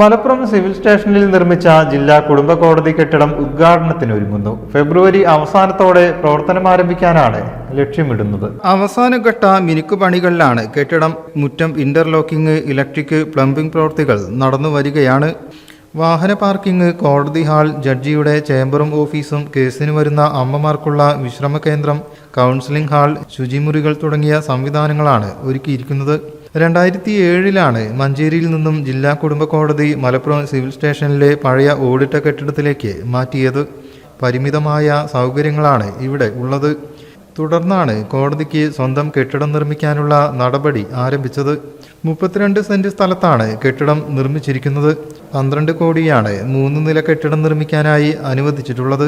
Malappuram civil സ്റ്റേഷനിൽ നിർമ്മിച്ച ജില്ലാ കുടുംബ കോടതി കെട്ടിടം ഉദ്ഘാടനത്തിന് ഒരുങ്ങുന്നു. ഫെബ്രുവരി അവസാനത്തോടെ പ്രവർത്തനം ആരംഭിക്കാനാണ് ലക്ഷ്യമിടുന്നത്. അവസാനഘട്ട മിനുക്ക് പണികളിലാണ് കെട്ടിടം മുറ്റം ഇന്റർലോക്കിംഗ് ഇലക്ട്രിക് പ്ലംബിംഗ് പ്രവൃത്തികൾ നടന്നു വരികയാണ്. വാഹന പാർക്കിംഗ് കോടതി ഹാൾ ജഡ്ജിയുടെ ചേംബറും ഓഫീസും കേസിന് വരുന്ന അമ്മമാർക്കുള്ള വിശ്രമ കേന്ദ്രം കൗൺസിലിംഗ് ഹാൾ ശുചിമുറികൾ തുടങ്ങിയ സംവിധാനങ്ങളാണ് ഒരുക്കിയിരിക്കുന്നത്. രണ്ടായിരത്തി ഏഴിലാണ് മഞ്ചേരിയിൽ നിന്നും ജില്ലാ കുടുംബ കോടതി മലപ്പുറം സിവിൽ സ്റ്റേഷനിലെ പഴയ ഓടിട്ട കെട്ടിടത്തിലേക്ക് മാറ്റിയത്. പരിമിതമായ സൗകര്യങ്ങളാണ് ഇവിടെ ഉള്ളത്. തുടർന്നാണ് കോടതിക്ക് സ്വന്തം കെട്ടിടം നിർമ്മിക്കാനുള്ള നടപടി ആരംഭിച്ചത്. മുപ്പത്തിരണ്ട് സെന്റ് സ്ഥലത്താണ് കെട്ടിടം നിർമ്മിച്ചിരിക്കുന്നത്. പന്ത്രണ്ട് കോടിയാണ് മൂന്ന് നില കെട്ടിടം നിർമ്മിക്കാനായി അനുവദിച്ചിട്ടുള്ളത്.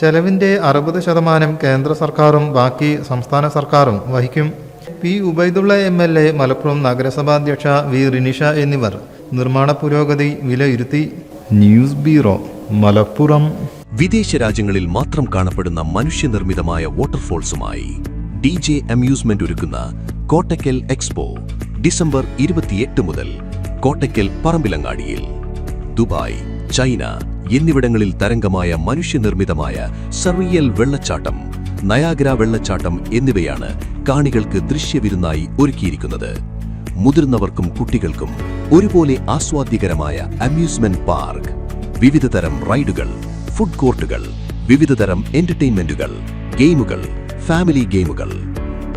ചെലവിന്റെ അറുപത് ശതമാനം കേന്ദ്ര സർക്കാരും ബാക്കി സംസ്ഥാന സർക്കാരും വഹിക്കും. P Ubaidullah M L A Malappuram നഗരസഭാധ്യക്ഷ V Rinisha എന്നിവർ. നിർമ്മാണ പുരോഗതി വിലയിരുത്തി. News bureau Malappuram. വിദേശ രാജ്യങ്ങളിൽ മാത്രം കാണപ്പെടുന്ന മനുഷ്യനിർമ്മിതമായ വാട്ടർഫോൾസുമായി ഡി ജെ അമ്യൂസ്മെന്റ് ഒരുക്കുന്ന കോട്ടക്കൽ എക്സ്പോ ഡിസംബർ ഇരുപത്തിയെട്ട് മുതൽ കോട്ടക്കൽ പറമ്പിലങ്ങാടിയിൽ. ദുബായ് ചൈന എന്നിവിടങ്ങളിൽ തരംഗമായ മനുഷ്യനിർമ്മിതമായ സറിയൽ വെള്ളച്ചാട്ടം നയാഗ്ര വെള്ളച്ചാട്ടം എന്നിവയാണ് കാണികൾക്ക് ദൃശ്യവിരുന്നായി ഒരുക്കിയിരിക്കുന്നത്. മുതിർന്നവർക്കും കുട്ടികൾക്കും ഒരുപോലെ ആസ്വാദ്യകരമായ അമ്യൂസ്മെന്റ് പാർക്ക് വിവിധതരം റൈഡുകൾ ഫുഡ് കോർട്ടുകൾ വിവിധതരം എന്റർടൈൻമെന്റുകൾ ഗെയിമുകൾ ഫാമിലി ഗെയിമുകൾ.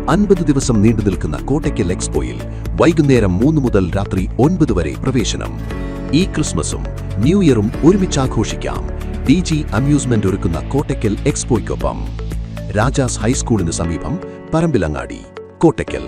അൻപത് ദിവസം നീണ്ടു നിൽക്കുന്ന കോട്ടയ്ക്കൽ എക്സ്പോയിൽ വൈകുന്നേരം മൂന്ന് മുതൽ രാത്രി ഒൻപത് വരെ പ്രവേശനം. ഈ ക്രിസ്മസും ന്യൂ ഇയറും ഒരുമിച്ച് ആഘോഷിക്കാം ഡി ജി അമ്യൂസ്മെന്റ് ഒരുക്കുന്ന കോട്ടയ്ക്കൽ എക്സ്പോയ്ക്കൊപ്പം. രാജാസ് ഹൈസ്കൂളിന് സമീപം പറമ്പിലങ്ങാടി കോട്ടയ്ക്കൽ.